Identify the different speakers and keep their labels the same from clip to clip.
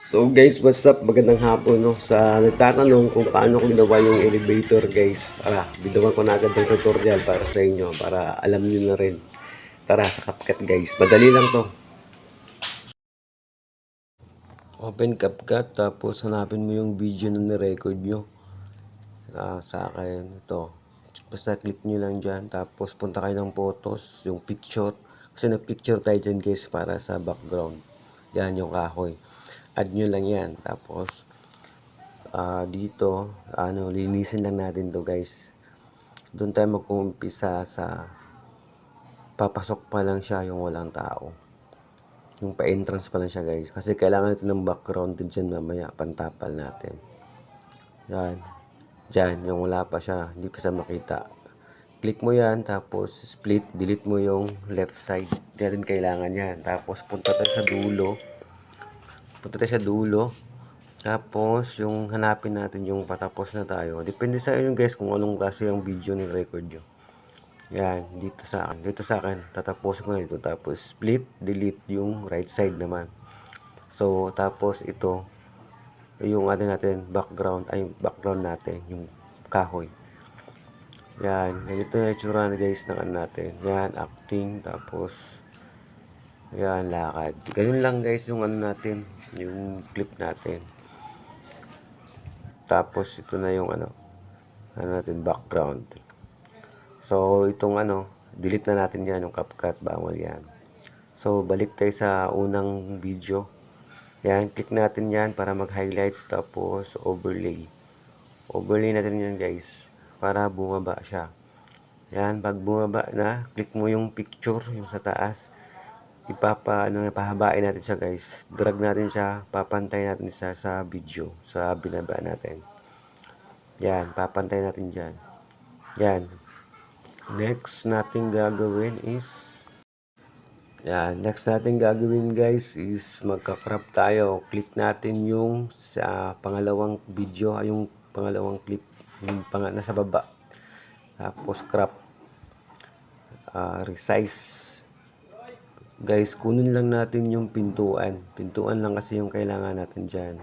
Speaker 1: So guys, what's up? Magandang hapon no. Sa nagtatanong kung paano ko ginawa yung elevator guys. Tara, bidawan ko na agad ng tutorial para sa inyo para alam niyo na rin. Tara, sa CapCut guys. Madali lang to. Open CapCut tapos hanapin mo yung video na nirecord nyo. Ah, sa akin ito. Basta click nyo lang dyan. Tapos punta kayo ng photos, yung picture. Kasi nag-picture tayo dyan guys para sa background. Yan yung kahoy. Add nyo lang yan. Tapos ah dito, ano, linisin lang natin to guys. Doon tayo mag-uumpisa sa papasok pa lang siya yung walang tao. Yung pa-entrance pa lang siya guys. Kasi kailangan natin ng background din dyan mamaya. Pantapal natin. Yan. Diyan, yung wala pa siya. Hindi pa siya makita. Click mo yan. Tapos split. Delete mo yung left side. Hindi natin kailangan yan. Tapos punta tayo sa dulo. Punta tayo sa dulo. Tapos yung hanapin natin yung patapos na tayo. Depende sa inyo guys kung anong klase yung video ni record nyo. Yan, dito sa akin. Dito sa akin, tatapusin ko na dito. Tapos, split, delete yung right side naman. So, tapos ito, yung ano natin, background, ay, background natin, yung kahoy. Yan, ganito na itsura na guys ng ano natin. Yan, acting, tapos, yan, lakad. Ganun lang guys yung ano natin, yung clip natin. Tapos, ito na yung ano, ano natin, background. So, itong ano, delete na natin yan, yung CapCut, bawal yan. So, balik tayo sa unang video. Yan, click natin yan para mag-highlights, tapos overlay. Overlay natin yan guys, para bumaba siya. Yan, pag bumaba na, click mo yung picture, yung sa taas. Ipapa, ano, pahabain natin siya guys. Drag natin siya, papantay natin siya sa video, sa binaba natin. Yan, papantay natin dyan. Yan, Next natin gagawin is yan, next natin gagawin guys is magka-crop tayo. Click natin yung sa pangalawang video, ay yung pangalawang clip, yung pang nasa baba. Tapos crop. Ah, resize. Guys, kunin lang natin yung pintuan. Pintuan lang kasi yung kailangan natin dyan.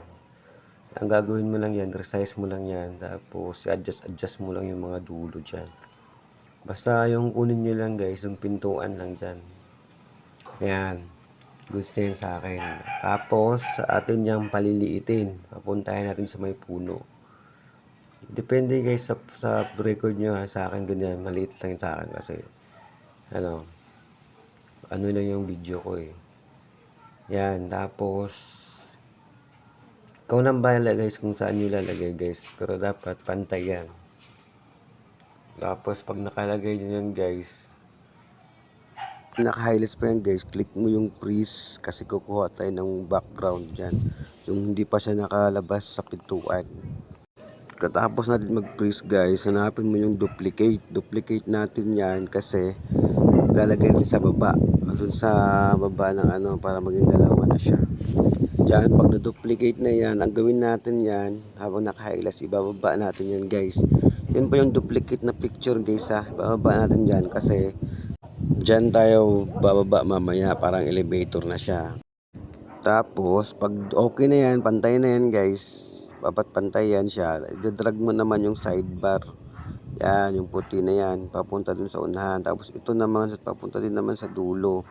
Speaker 1: Ang gagawin mo lang yan, resize mo lang yan. Tapos, adjust, adjust mo lang yung mga dulo dyan. Basta yung kunin nyo lang guys, yung pintuan lang dyan. Ayan. Goods na yan sa akin. Tapos, atin yung paliliitin. Papuntahin natin sa may puno. Depende guys sa, sa record nyo ha. Sa akin ganyan. Maliit lang sa akin kasi ano ano lang yung video ko eh. Yan. Tapos ikaw nang bahala guys kung saan nyo lalagay guys. Pero dapat pantay yan. Tapos pag nakalagay nyo yan guys, naka-highlights pa yan guys, click mo yung freeze kasi kukuha tayo ng background dyan. Yung hindi pa siya nakalabas sa pintuan. Katapos natin mag-freeze guys, hanapin mo yung duplicate. Duplicate natin yan kasi lalagay din sa baba. Doon sa baba ng ano para maging dalawa na siya. Diyan, pag na-duplicate na yan, ang gawin natin yan, habang naka-highlights, ibababa natin yan guys. Yun pa yung duplicate na picture guys ha. Bababa natin dyan kasi dyan tayo bababa mamaya parang elevator na siya. Tapos pag okay na yan, pantay na yan guys. Babat pantay yan siya. Idadrag mo naman yung sidebar. Yan, yung puti na yan. Papunta dun sa unahan. Tapos ito naman, papunta din naman sa dulo.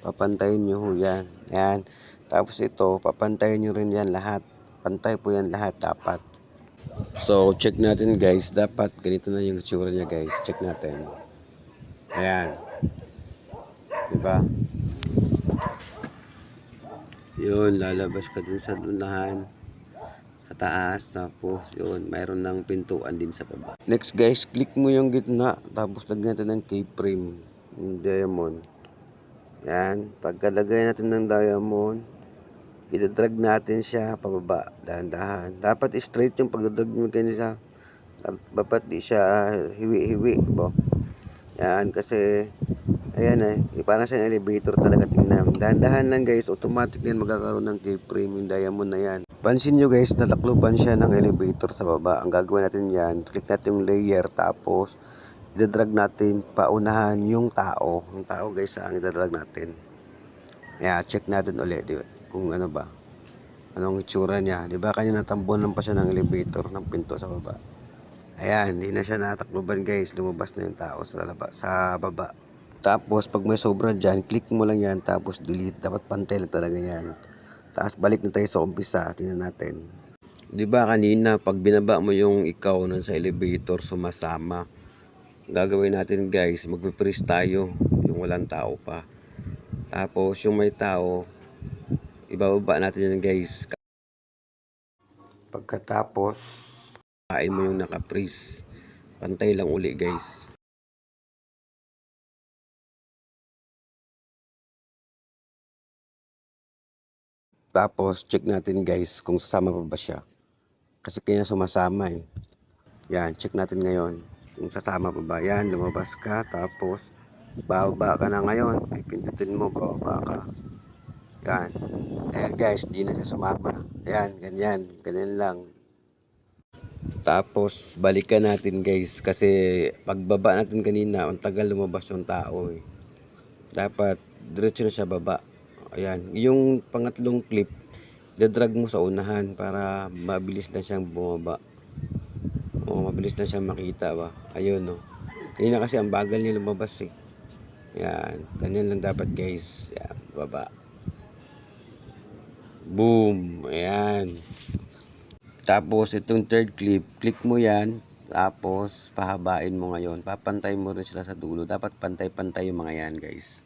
Speaker 1: Papantayin nyo ho yan. Yan. Tapos ito, papantayin nyo rin yan lahat. Pantay po yan lahat dapat. So, check natin guys. Dapat ganito na yung itsura niya guys. Check natin. Ayan. Diba? Yun, lalabas ka dun sa unahan. Taas. Tapos, yun, mayroon ng pintuan din sa baba. Next guys, click mo yung gitna. Tapos, lagyan natin ng K-frame. Yung diamond. Yan. Pagkalagay natin ng diamond, idadrag natin siya pababa, dahan-dahan. Dapat straight yung pagdadrag mo siya. Dapat di siya hiwi-hiwi. Bo. Yan, kasi, ayan eh, eh, parang siya elevator talaga tingnan. Dahan-dahan lang guys, automatic yan magkakaroon ng K-frame yung diamond na yan. Pansin nyo guys, natakluban siya ng elevator sa baba. Ang gagawin natin yan, click natin yung layer, tapos, idadrag natin paunahan yung tao. Yung tao guys, ang idadrag natin. Yeah, check natin ulit di ba? kung ano ba. anong itsura niya. Di ba kanina tambunan pa siya ng elevator ng pinto sa baba. Ayan, hindi na siya natakloban guys. Lumabas na yung tao sa, laba, sa baba. Tapos pag may sobra dyan, click mo lang yan tapos delete. Dapat pantay lang talaga yan. Tapos balik na tayo sa umpisa. Tingnan natin. Di ba kanina pag binaba mo yung ikaw nun sa elevator sumasama. Gagawin natin guys, magpe-freeze tayo yung walang tao pa. Tapos yung may tao, ibababa natin yan guys. Pagkatapos, kain mo yung naka-freeze. Pantay lang uli guys. Tapos check natin guys kung sasama pa ba siya. Kasi kaya sumasama eh. Yan, check natin ngayon. Kung sasama pa ba. Yan, lumabas ka. Tapos, bababa ka na ngayon. Pipindutin mo, bababa ka. Yan. Ayan guys, di na siya sumama. Ayan, ganyan. Ganyan lang. Tapos, balikan natin guys. Kasi, pagbaba natin kanina, ang tagal lumabas yung tao eh. Dapat, diretso na siya baba. Ayan. Yung pangatlong clip, dadrag mo sa unahan para mabilis lang siyang bumaba. O, mabilis lang siyang makita ba. Ayun, no. Kanina kasi ang bagal niya lumabas eh. Yan. Ganyan lang dapat guys. Yan. Baba. Boom. Ayan. Tapos, itong third clip, click mo yan. Tapos, pahabain mo ngayon. Papantay mo rin sila sa dulo. Dapat pantay-pantay yung mga yan, guys.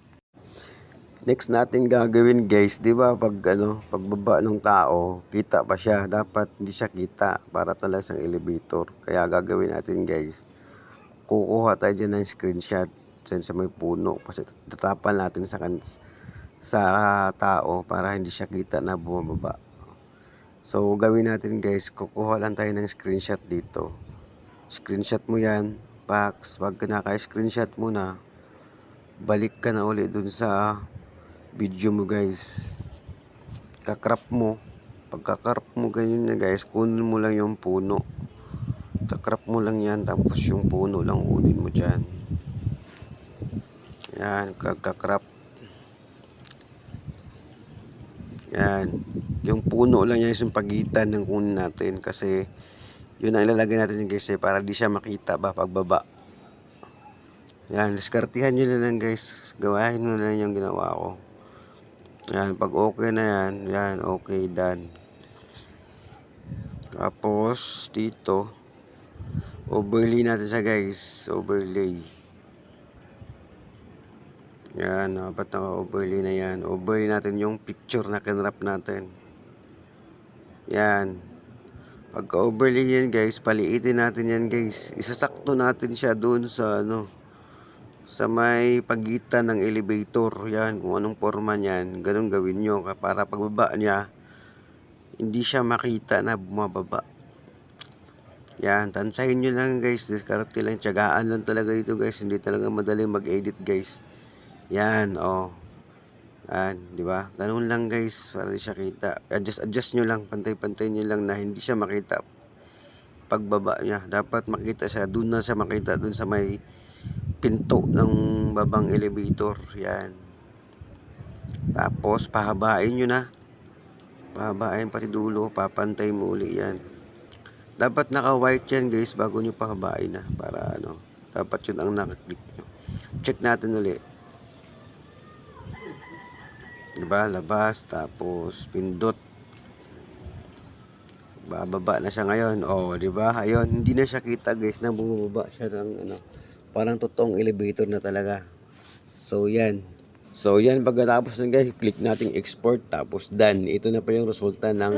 Speaker 1: Next natin gagawin, guys, di ba, pag, ano, pagbaba ng tao, kita pa siya. Dapat hindi siya kita para talaga sa elevator. Kaya gagawin natin, guys. Kukuha tayo dyan ng screenshot dyan sa may puno. Kasi tatapan natin sa, sa tao para hindi siya kita na bumababa. So, gawin natin guys, kukuha lang tayo ng screenshot dito. Screenshot mo yan, Pax. Pag naka-screenshot mo na, balik ka na uli dun sa video mo guys. Kakrap mo. Pagkakrap mo ganyan na guys, kunin mo lang yung puno. Kakrap mo lang yan, tapos yung puno lang kunin mo dyan. Yan, kakakrap. Yan. Yung puno lang yan yung pagitan ng kunin natin kasi yun ang ilalagay natin guys eh, para di siya makita ba pagbaba. Yan, diskartihan nyo na lang guys. Gawain mo na lang yung ginawa ko. Yan, pag okay na yan, yan, okay, done. Tapos, dito, overlay natin siya guys. Overlay. Yan, dapat naka-overlay na yan. Overlay natin yung picture na kinrap natin. Yan. Pagka-overlay yan guys, paliitin natin yan guys. Isasakto natin siya doon sa ano, sa may pagitan ng elevator. Yan, kung anong forma niyan, ganun gawin nyo. Para pagbaba niya, hindi siya makita na bumababa. Yan, tansahin nyo lang guys. Diskarte lang, tiyagaan lang talaga dito guys. Hindi talaga madali mag-edit guys. Yan, oh. Yan, di ba? Ganun lang guys, para siya kita. Adjust, adjust nyo lang, pantay-pantay nyo lang na hindi siya makita pagbaba niya. Dapat makita siya, doon na siya makita, doon sa may pinto ng babang elevator. Yan. Tapos, pahabain nyo na. Pahabain pati dulo, papantay mo uli yan. Dapat naka-white yan guys bago nyo pahabain na. Para ano, dapat yun ang nakaklik nyo. Check natin uli. Diba? Labas, tapos pindot. Bababa na siya ngayon. Oh, di ba? Ayun, hindi na siya kita guys na bumababa siya ng ano, parang totoong elevator na talaga. So, yan. So, yan. Pagkatapos nun guys, click nating export. Tapos, done. Ito na pa yung resulta ng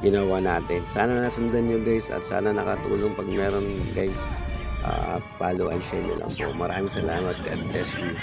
Speaker 1: ginawa natin. Sana nasundan nyo guys at sana nakatulong pag meron guys. Uh, follow and share nyo lang po. Maraming salamat. God bless you.